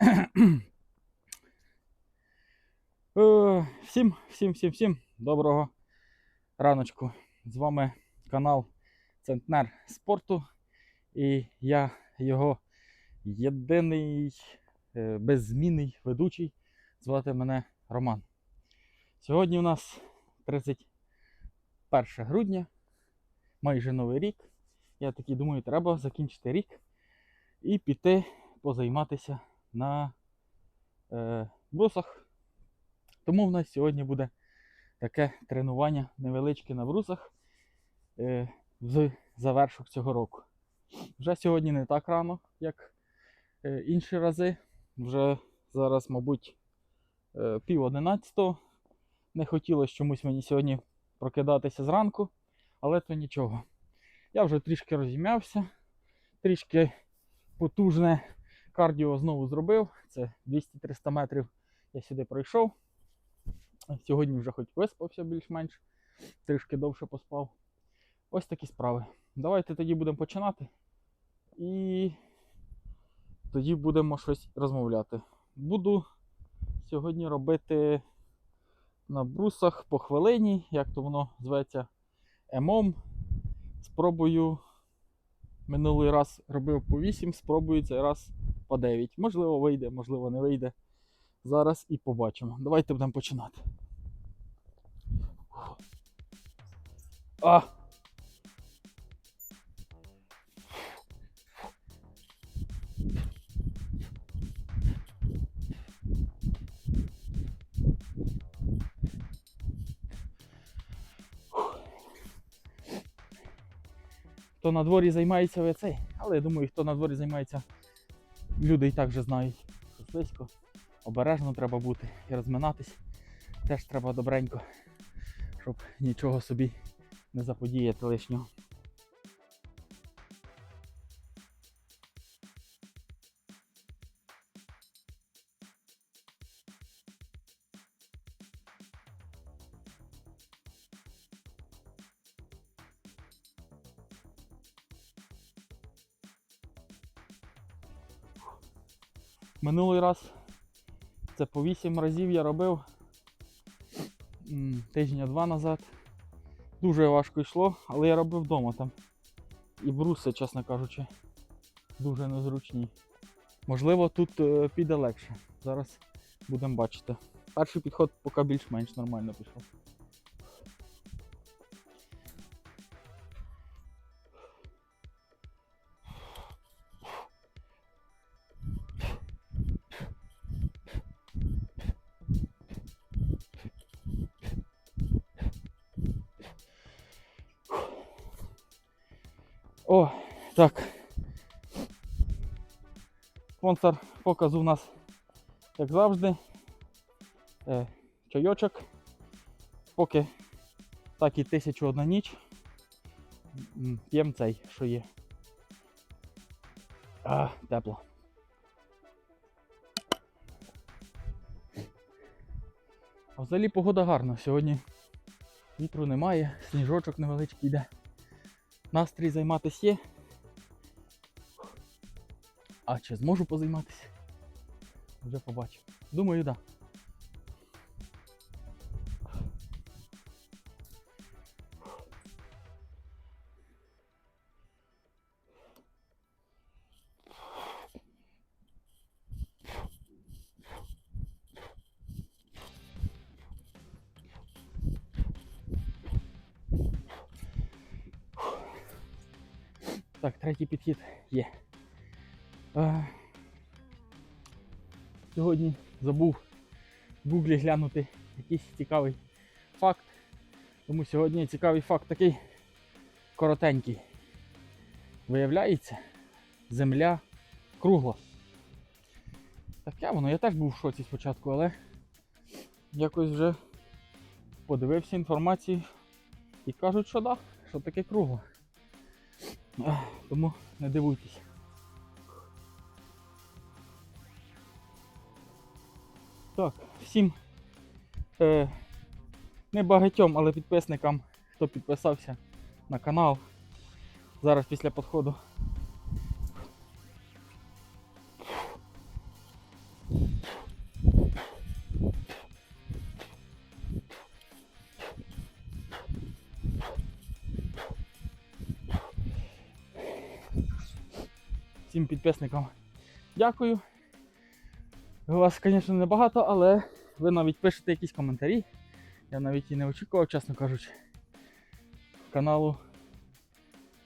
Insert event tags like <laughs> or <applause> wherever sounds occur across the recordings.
Е, Всім, всім, всім, всім доброго раночку. З вами канал Центнер спорту. І я його єдиний е, беззмінний ведучий. Звати мене Роман. Сьогодні у нас 31 грудня, майже новий рік. Я такий думаю, треба закінчити рік і піти позайматися на е, брусах. Тому в нас сьогодні буде таке тренування невеличке на брусах е, з завершок цього року. Вже сьогодні не так рано, як е, інші рази. Вже зараз, мабуть, е, пів одинадцятого. Не хотілося чомусь мені сьогодні прокидатися зранку, але то нічого. Я вже трішки розім'явся, трішки потужне кардіо знову зробив. Це 200-300 метрів я сюди пройшов. Сьогодні вже хоч виспався більш-менш, трішки довше поспав. Ось такі справи. Давайте тоді будемо починати. І тоді будемо щось розмовляти. Буду сьогодні робити на брусах по хвилині, як то воно зветься, емом. Спробую. Минулий раз робив по 8, спробую цей раз по 9. Можливо, вийде, можливо, не вийде. Зараз і побачимо. Давайте будемо починати. А! Хто на дворі займається ви цей, але я думаю, хто на дворі займається, люди і так вже знають, що слизько. Обережно треба бути і розминатись. Теж треба добренько, щоб нічого собі не заподіяти лишнього. Минулий раз це по 8 разів я робив тижня два назад. Дуже важко йшло, але я робив вдома там. І бруси, чесно кажучи, дуже незручні. Можливо, тут е, піде легше. Зараз будемо бачити. Перший підход поки більш-менш нормально пішов. О, так. Спонсор показу у нас, як завжди, е, чайочок. Поки так і тисячу одна ніч. П'ємо цей, що є. А, тепло. А взагалі погода гарна. Сьогодні вітру немає, сніжочок невеличкий йде. Настрій займатися є. А чи зможу позайматися? Вже побачу. Думаю, так. Да. Так, третій підхід є. Е, Сьогодні забув в гуглі глянути якийсь цікавий факт. Тому сьогодні цікавий факт такий коротенький. Виявляється, земля кругла. Таке воно, я теж був в шоці спочатку, але якось вже подивився інформацію і кажуть, що так, що таке кругло. Тому не дивуйтесь. Так, всім е, не багатьом, але підписникам, хто підписався на канал. Зараз після підходу всім підписникам дякую. Вас, звісно, небагато, але ви навіть пишете якісь коментарі. Я навіть і не очікував, чесно кажучи. Каналу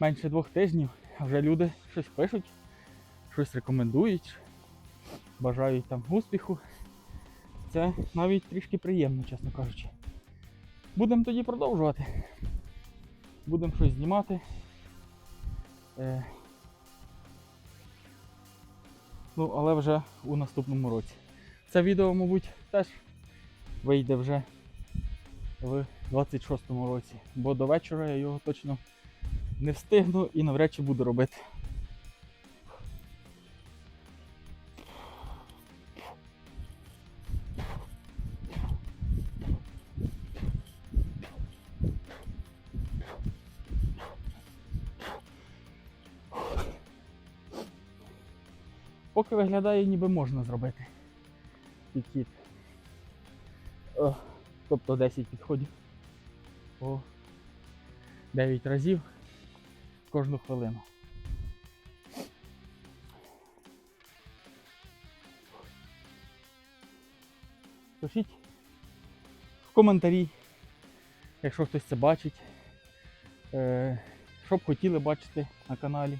менше двох тижнів, вже люди щось пишуть, щось рекомендують, бажають там успіху. Це навіть трішки приємно, чесно кажучи. Будемо тоді продовжувати. Будемо щось знімати. Ну, але вже у наступному році. Це відео, мабуть, теж вийде вже в 26-му році, бо до вечора я його точно не встигну і навряд чи буду робити. Поки виглядає, ніби можна зробити підхід. О, тобто 10 підходів по 9 разів кожну хвилину. Пишіть в коментарі, якщо хтось це бачить, е, що б хотіли бачити на каналі.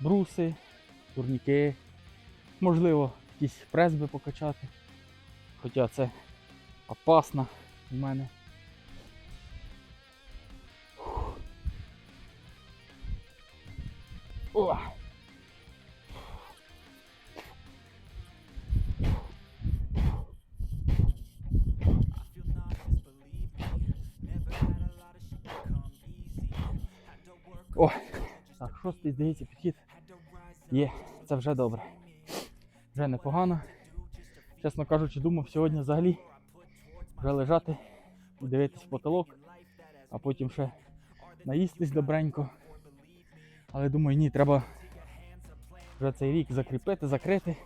Бруси, турніки, можливо, якісь прес би покачати. Хоча це опасно в мене. О! О, так, шостий, здається, підхід. Є, це вже добре. Вже непогано. Чесно кажучи, думав сьогодні взагалі вже лежати і дивитись потолок, а потім ще наїстись добренько. Але думаю, ні, треба вже цей рік закріпити, закрити,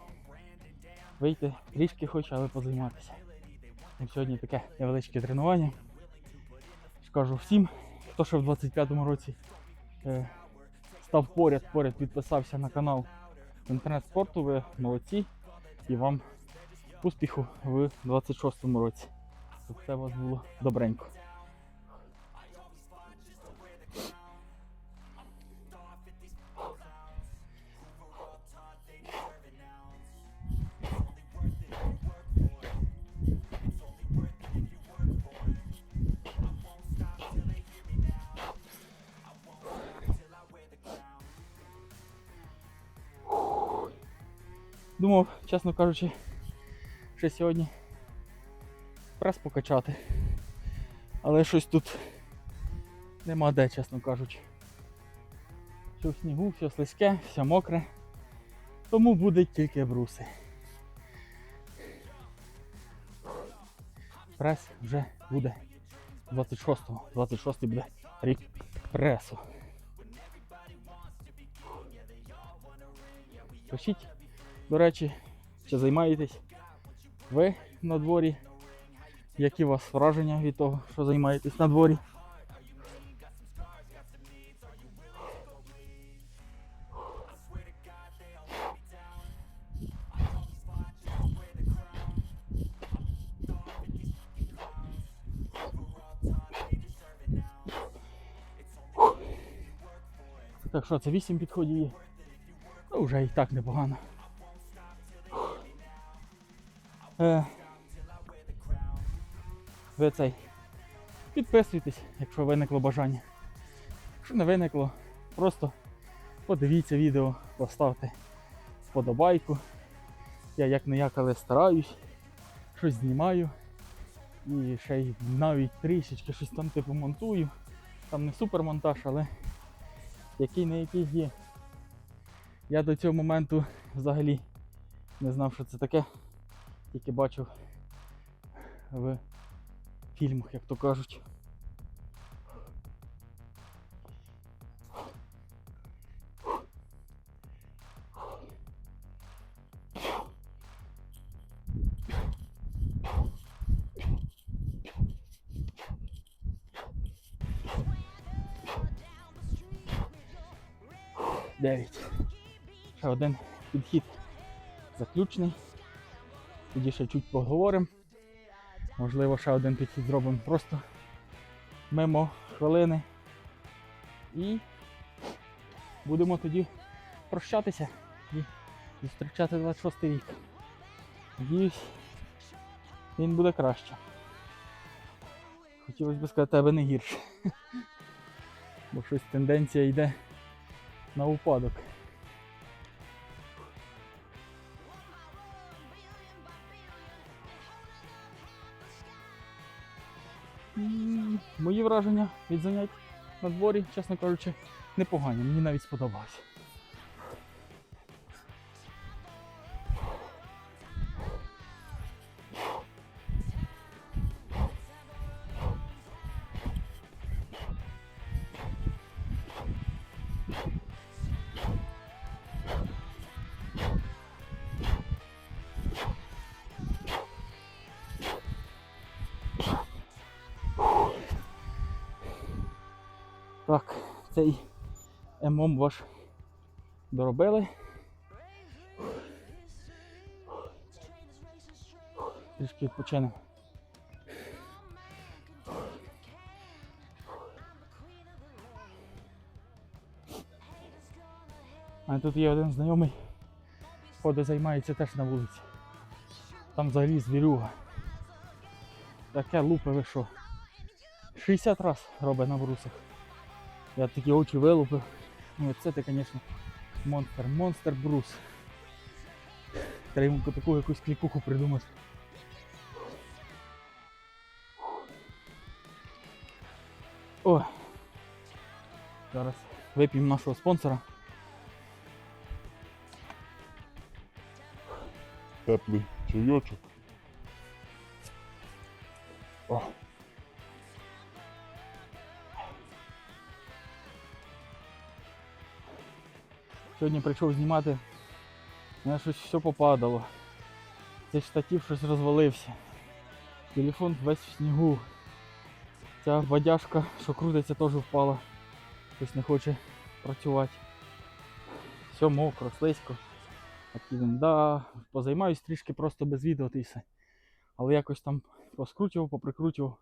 вийти трішки хоч, але позайматися. І сьогодні таке невеличке тренування. Скажу всім, хто ще в 25-му році е, став поряд, поряд підписався на канал інтернет спорту, ви молодці і вам успіху в 26-му році. Щоб все у вас було добренько. Думав, чесно кажучи, що сьогодні прес покачати. Але щось тут нема де, чесно кажучи. Все в снігу, все слизьке, все мокре. Тому будуть тільки бруси. Прес вже буде 26-го. 26-й буде рік пресу. Пишіть, до речі, чи займаєтесь ви на дворі? Які у вас враження від того, що займаєтесь на дворі? Так що, це 8 підходів є. Ну, вже і так непогано. Е, ви цей підписуйтесь, якщо виникло бажання. Якщо не виникло, просто подивіться відео, поставте вподобайку. Я як не як, але стараюсь, щось знімаю. І ще й навіть трішечки щось там типу монтую. Там не супермонтаж, але який не який є. Я до цього моменту взагалі не знав, що це таке тільки бачив в фільмах, як то кажуть. Дев'ять. Ще один підхід заключений. Тоді ще чуть поговоримо. Можливо, ще один підхід зробимо просто мимо хвилини. І будемо тоді прощатися і зустрічати 26 рік. Надіюсь, він буде краще. Хотілося б сказати, тебе не гірше. <laughs> Бо щось тенденція йде на упадок. Враження від занять на дворі, чесно кажучи, непогані. Мені навіть сподобалось. Так, цей емом ваш доробили. Трішки відпочинемо. А тут є один знайомий, ходить, займається теж на вулиці. Там взагалі звірюга. Таке лупи ви що. 60 раз робить на брусах. Я такі очі вилупив. Ну це ти, звісно, монстр. Монстр брус. Треба йому таку якусь клікуху придумати. О! Зараз вип'ємо нашого спонсора. Теплий чайочок. Сьогодні прийшов знімати, у мене щось все попадало. Цей штатів щось розвалився. Телефон весь в снігу. Ця водяжка, що крутиться, теж впала. Щось не хоче працювати. Все мокро, слизько. Він, да, позаймаюсь трішки просто без відео та. Але якось там поскручував, поприкручував,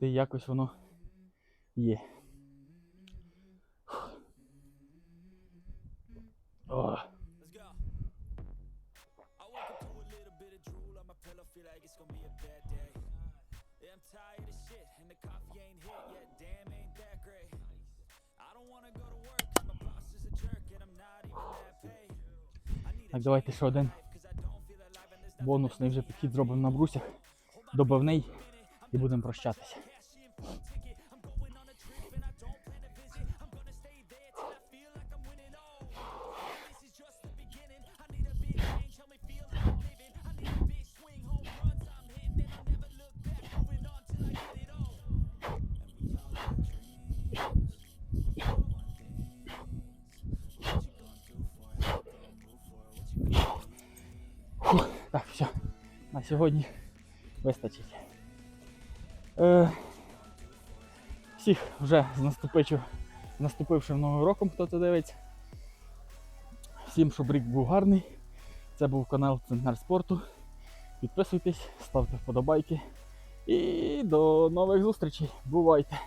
та якось воно є. Так, давайте ще один бонусний вже підхід зробимо на брусях. Добивний і будемо прощатися. Так, все. На сьогодні вистачить. Е, всіх вже з наступившим новим роком, хто це дивиться. Всім, щоб рік був гарний. Це був канал Центнер спорту. Підписуйтесь, ставте вподобайки. І до нових зустрічей. Бувайте!